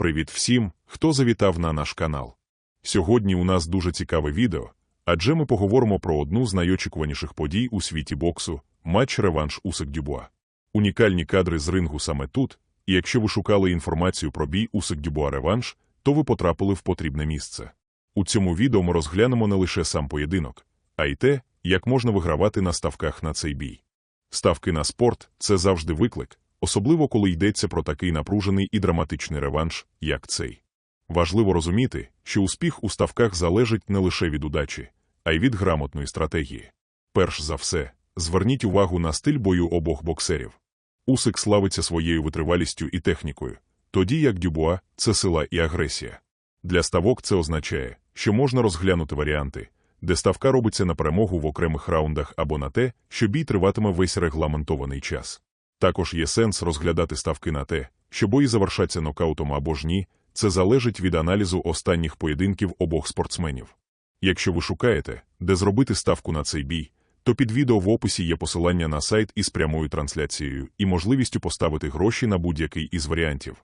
Привіт всім, хто завітав на наш канал. Сьогодні у нас дуже цікаве відео, адже ми поговоримо про одну з найочікуваніших подій у світі боксу матч реванш Усик Дюбуа. Унікальні кадри з рингу саме тут, і якщо ви шукали інформацію про бій Усик Дюбуа реванш, то ви потрапили в потрібне місце. У цьому відео ми розглянемо не лише сам поєдинок, а й те, як можна вигравати на ставках на цей бій. Ставки на спорт це завжди виклик, особливо коли йдеться про такий напружений і драматичний реванш, як цей. Важливо розуміти, що успіх у ставках залежить не лише від удачі, а й від грамотної стратегії. Перш за все, зверніть увагу на стиль бою обох боксерів. Усик славиться своєю витривалістю і технікою, тоді як Дюбуа це сила і агресія. Для ставок це означає, що можна розглянути варіанти, де ставка робиться на перемогу в окремих раундах або на те, що бій триватиме весь регламентований час. Також є сенс розглядати ставки на те, що бої завершаться нокаутом або ж ні, це залежить від аналізу останніх поєдинків обох спортсменів. Якщо ви шукаєте, де зробити ставку на цей бій, то під відео в описі є посилання на сайт із прямою трансляцією і можливістю поставити гроші на будь-який із варіантів.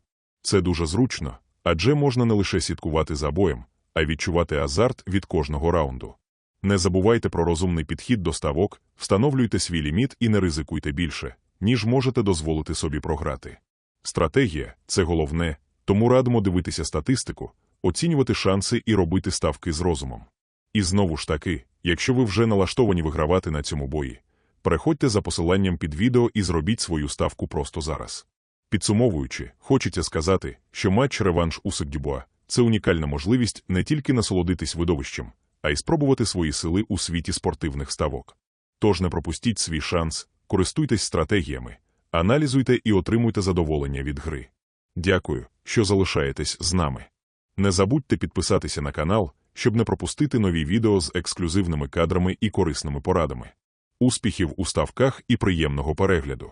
Це дуже зручно, адже можна не лише слідкувати за боєм, а відчувати азарт від кожного раунду. Не забувайте про розумний підхід до ставок, встановлюйте свій ліміт і не ризикуйте більше, ніж можете дозволити собі програти. Стратегія це головне, тому радимо дивитися статистику, оцінювати шанси і робити ставки з розумом. І знову ж таки, якщо ви вже налаштовані вигравати на цьому бої, переходьте за посиланням під відео і зробіть свою ставку просто зараз. Підсумовуючи, хочеться сказати, що матч реванш Усик Дюбуа це унікальна можливість не тільки насолодитись видовищем, а й спробувати свої сили у світі спортивних ставок. Тож не пропустіть свій шанс, користуйтесь стратегіями, аналізуйте і отримуйте задоволення від гри. Дякую, що залишаєтесь з нами. Не забудьте підписатися на канал, щоб не пропустити нові відео з ексклюзивними кадрами і корисними порадами. Успіхів у ставках і приємного перегляду!